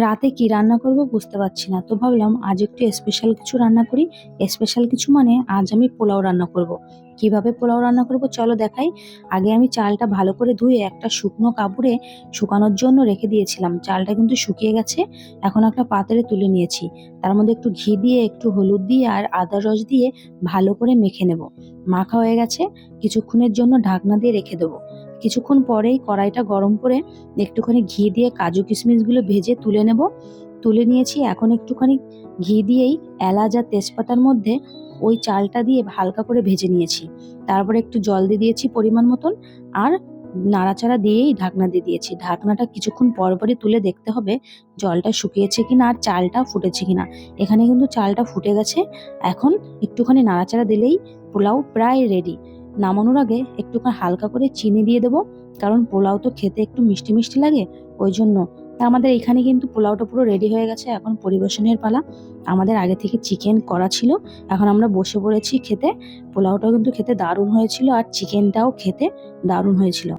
রাতে কি রান্না করব বুঝতে পারছি না। তো ভাবলাম আজ একটু স্পেশাল কিছু রান্না করি। স্পেশাল কিছু মানে আজ আমি পোলাও রান্না করব। কীভাবে পোলাও রান্না করব চলো দেখাই। আগে আমি চালটা ভালো করে ধুয়ে একটা শুকনো কাপড়ে শুকানোর জন্য রেখে দিয়েছিলাম। চালটা কিন্তু শুকিয়ে গেছে। এখন একটা পাত্রে তুলে নিয়েছি। তার মধ্যে একটু ঘি দিয়ে, একটু হলুদ দিয়ে আর আদা রস দিয়ে ভালো করে মেখে নেব। মাখা হয়ে গেছে। কিছুক্ষণের জন্য ঢাকনা দিয়ে রেখে দেবো। কিছুক্ষণ পরেই কড়াইটা গরম করে একটুখানি ঘি দিয়ে কাজু কিশমিশগুলো ভেজে তুলে নেব। তুলে নিয়েছি এখন একটুখানি ঘি দিয়েই এলাচ আর তেজপাতার মধ্যে ওই চালটা দিয়ে হালকা করে ভেজে নিয়েছি। তারপরে একটু জল দিয়ে দিয়েছি পরিমাণ মতন আর নাড়াচাড়া দিয়েই ঢাকনা দিয়ে দিয়েছি। ঢাকনাটা কিছুক্ষণ পর পরই তুলে দেখতে হবে জলটা শুকিয়েছে কিনা আর চালটা ফুটেছে কিনা। এখানে কিন্তু চালটা ফুটে গেছে। এখন একটুখানি নাড়াচাড়া দিলেই পোলাও প্রায় রেডি নামানোর আগে একটুখানি হালকা করে চিনি দিয়ে দেবো, কারণ পোলাও তো খেতে একটু মিষ্টি মিষ্টি লাগে, ওই জন্য। তা আমাদের এখানে কিন্তু পোলাওটা পুরো রেডি হয়ে গেছে, এখন পরিবেশনের পালা। আমাদের আগে থেকে চিকেন করা ছিল, এখন আমরা বসে পড়েছি খেতে। পোলাওটাও কিন্তু খেতে দারুণ হয়েছিল, আর চিকেনটাও খেতে দারুণ হয়েছিল।